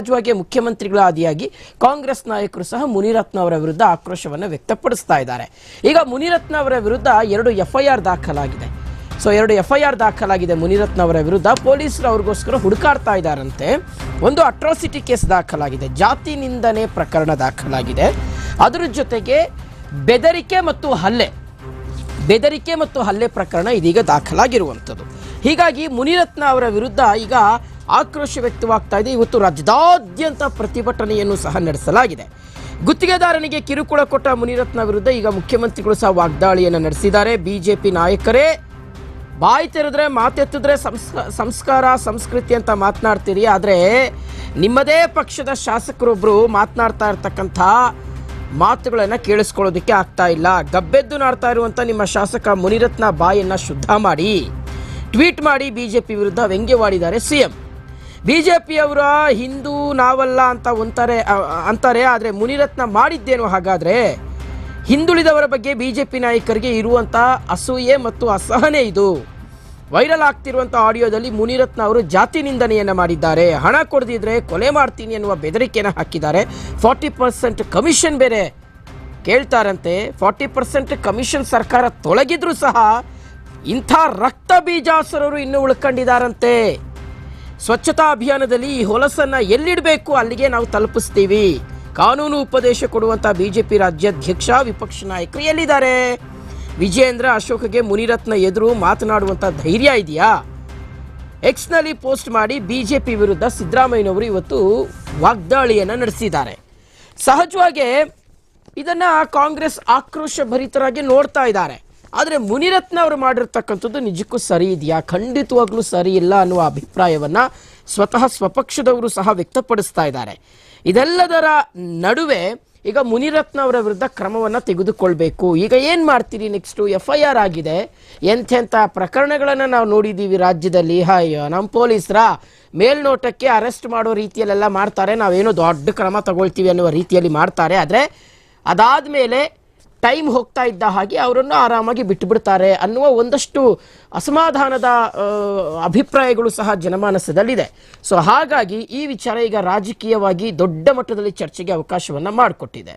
ಸಹಜವಾಗಿ ಮುಖ್ಯಮಂತ್ರಿಗಳ ಆದಿಯಾಗಿ ಕಾಂಗ್ರೆಸ್ ನಾಯಕರು ಸಹ ಮುನಿರತ್ನ ಅವರ ವಿರುದ್ಧ ಆಕ್ರೋಶವನ್ನು ವ್ಯಕ್ತಪಡಿಸ್ತಾ ಇದ್ದಾರೆ. ಈಗ ಮುನಿರತ್ನ ಅವರ ವಿರುದ್ಧ ಎರಡು ಎಫ್ಐಆರ್ ದಾಖಲಾಗಿದೆ. ಸೊ ಎರಡು ಎಫ್ಐಆರ್ ದಾಖಲಾಗಿದೆ ಮುನಿರತ್ನ ಅವರ ವಿರುದ್ಧ. ಪೊಲೀಸರು ಅವ್ರಿಗೋಸ್ಕರ ಹುಡುಕಾಡ್ತಾ ಇದ್ದಾರಂತೆ. ಒಂದು ಅಟ್ರಾಸಿಟಿ ಕೇಸ್ ದಾಖಲಾಗಿದೆ. ಜಾತಿ ನಿಂದನೆ ಪ್ರಕರಣ ದಾಖಲಾಗಿದೆ. ಅದರ ಜೊತೆಗೆ ಬೆದರಿಕೆ ಮತ್ತು ಹಲ್ಲೆ. ಬೆದರಿಕೆ ಮತ್ತು ಹಲ್ಲೆ ಪ್ರಕರಣ ಇದೀಗ ದಾಖಲಾಗಿರುವಂಥದ್ದು. ಹೀಗಾಗಿ ಮುನಿರತ್ನ ಅವರ ವಿರುದ್ಧ ಈಗ ಆಕ್ರೋಶ ವ್ಯಕ್ತವಾಗ್ತಾ ಇದೆ. ಇವತ್ತು ರಾಜ್ಯದಾದ್ಯಂತ ಪ್ರತಿಭಟನೆಯನ್ನು ಸಹ ನಡೆಸಲಾಗಿದೆ. ಗುತ್ತಿಗೆದಾರನಿಗೆ ಕಿರುಕುಳ ಕೊಟ್ಟ ಮುನಿರತ್ನ ವಿರುದ್ಧ ಈಗ ಮುಖ್ಯಮಂತ್ರಿಗಳು ಸಹ ವಾಗ್ದಾಳಿಯನ್ನು ನಡೆಸಿದ್ದಾರೆ. ಬಿಜೆಪಿ ನಾಯಕರೇ, ಬಾಯಿ ತೆರೆದ್ರೆ ಮಾತೆತ್ತಿದ್ರೆ ಸಂಸ್ಕ ಸಂಸ್ಕಾರ, ಸಂಸ್ಕೃತಿ ಅಂತ ಮಾತನಾಡ್ತೀರಿ. ಆದರೆ ನಿಮ್ಮದೇ ಪಕ್ಷದ ಶಾಸಕರೊಬ್ಬರು ಮಾತನಾಡ್ತಾ ಇರ್ತಕ್ಕಂಥ ಮಾತುಗಳನ್ನು ಕೇಳಿಸ್ಕೊಳ್ಳೋದಕ್ಕೆ ಆಗ್ತಾ ಇಲ್ಲ. ಗಬ್ಬೆದ್ದು ನಾಡ್ತಾ ಇರುವಂಥ ನಿಮ್ಮ ಶಾಸಕ ಮುನಿರತ್ನ ಬಾಯಿಯನ್ನು ಶುದ್ಧ ಮಾಡಿ, ಟ್ವೀಟ್ ಮಾಡಿ ಬಿಜೆಪಿ ವಿರುದ್ಧ ವ್ಯಂಗ್ಯವಾಡಿದ್ದಾರೆ ಸಿ ಜೆ ಪಿಯವರು ಹಿಂದೂ ನಾವಲ್ಲ ಅಂತ ಒಂತಾರೆ ಅಂತಾರೆ, ಆದರೆ ಮುನಿರತ್ನ ಮಾಡಿದ್ದೇನು ಹಾಗಾದರೆ ಹಿಂದುಳಿದವರ ಬಗ್ಗೆ ಬಿ ಜೆ ಪಿ ನಾಯಕರಿಗೆ ಇರುವಂಥ ಅಸೂಯೆ ಮತ್ತು ಅಸಹನೆ ಇದು. ವೈರಲ್ ಆಗ್ತಿರುವಂಥ ಆಡಿಯೋದಲ್ಲಿ ಮುನಿರತ್ನ ಅವರು ಜಾತಿ ನಿಂದನೆಯನ್ನು ಮಾಡಿದ್ದಾರೆ. ಹಣ ಕೊಡದಿದ್ರೆ ಕೊಲೆ ಮಾಡ್ತೀನಿ ಎನ್ನುವ ಬೆದರಿಕೆಯನ್ನು ಹಾಕಿದ್ದಾರೆ. ಫಾರ್ಟಿ ಪರ್ಸೆಂಟ್ ಕಮಿಷನ್ ಬೇರೆ ಕೇಳ್ತಾರಂತೆ. ಫಾರ್ಟಿ ಪರ್ಸೆಂಟ್ ಕಮಿಷನ್ ಸರ್ಕಾರ ತೊಲಗಿದ್ರೂ ಸಹ ಇಂಥ ರಕ್ತ ಬೀಜಾಸುರರು ಇನ್ನೂ ಉಳ್ಕೊಂಡಿದ್ದಾರಂತೆ. ಸ್ವಚ್ಛತಾ ಅಭಿಯಾನದಲ್ಲಿ ಈ ಹೊಲಸನ್ನ ಎಲ್ಲಿಡಬೇಕು ಅಲ್ಲಿಗೆ ನಾವು ತಲುಪಿಸ್ತೀವಿ. ಕಾನೂನು ಉಪದೇಶ ಕೊಡುವಂತ ಬಿಜೆಪಿ ರಾಜ್ಯಾಧ್ಯಕ್ಷ ವಿಪಕ್ಷ ನಾಯಕರು ಎಲ್ಲಿದ್ದಾರೆ? ವಿಜಯೇಂದ್ರ ಅಶೋಕಗೆ ಮುನಿರತ್ನ ಎದುರು ಮಾತನಾಡುವಂಥ ಧೈರ್ಯ ಇದೆಯಾ? ಎಕ್ಸ್ನಲ್ಲಿ ಪೋಸ್ಟ್ ಮಾಡಿ ಬಿಜೆಪಿ ವಿರುದ್ಧ ಸಿದ್ದರಾಮಯ್ಯನವರು ಇವತ್ತು ವಾಗ್ದಾಳಿಯನ್ನು ನಡೆಸಿದ್ದಾರೆ. ಸಹಜವಾಗಿ ಇದನ್ನ ಕಾಂಗ್ರೆಸ್ ಆಕ್ರೋಶ ಭರಿತರಾಗಿ ನೋಡ್ತಾ ಇದ್ದಾರೆ. ಆದರೆ ಮುನಿರತ್ನ ಅವರು ಮಾಡಿರ್ತಕ್ಕಂಥದ್ದು ನಿಜಕ್ಕೂ ಸರಿ ಇದೆಯಾ? ಖಂಡಿತವಾಗ್ಲೂ ಸರಿ ಇಲ್ಲ ಅನ್ನುವ ಅಭಿಪ್ರಾಯವನ್ನ ಸ್ವತಃ ಸ್ವಪಕ್ಷದವರು ಸಹ ವ್ಯಕ್ತಪಡಿಸ್ತಾ ಇದ್ದಾರೆ. ಇದೆಲ್ಲದರ ನಡುವೆ ಈಗ ಮುನಿರತ್ನ ಅವರ ವಿರುದ್ಧ ಕ್ರಮವನ್ನ ತೆಗೆದುಕೊಳ್ಬೇಕು. ಈಗ ಏನು ಮಾಡ್ತೀರಿ ನೆಕ್ಸ್ಟ್? ಎಫ್ ಐ ಆರ್ ಆಗಿದೆ. ಎಂಥೆಂಥ ಪ್ರಕರಣಗಳನ್ನು ನಾವು ನೋಡಿದ್ದೀವಿ ರಾಜ್ಯದಲ್ಲಿ. ಅಯ್ಯೋ ನಮ್ಮ ಪೊಲೀಸರ ಮೇಲ್ನೋಟಕ್ಕೆ ಅರೆಸ್ಟ್ ಮಾಡೋ ರೀತಿಯಲ್ಲೆಲ್ಲ ಮಾಡ್ತಾರೆ. ನಾವೇನೋ ದೊಡ್ಡ ಕ್ರಮ ತಗೊಳ್ತೀವಿ ಅನ್ನುವ ರೀತಿಯಲ್ಲಿ ಮಾಡ್ತಾರೆ. ಆದರೆ ಅದಾದ್ಮೇಲೆ ಟೈಮ್ ಹೋಗ್ತಾ ಇದ್ದ ಹಾಗೆ ಅವರನ್ನು ಆರಾಮಾಗಿ ಬಿಟ್ಟುಬಿಡ್ತಾರೆ ಅನ್ನುವ ಒಂದಷ್ಟು ಅಸಮಾಧಾನದ ಅಭಿಪ್ರಾಯಗಳು ಸಹ ಜನಮಾನಸದಲ್ಲಿದೆ. ಸೊ ಹಾಗಾಗಿ ಈ ವಿಚಾರ ಈಗ ರಾಜಕೀಯವಾಗಿ ದೊಡ್ಡ ಮಟ್ಟದಲ್ಲಿ ಚರ್ಚೆಗೆ ಅವಕಾಶವನ್ನು ಮಾಡಿಕೊಟ್ಟಿದೆ.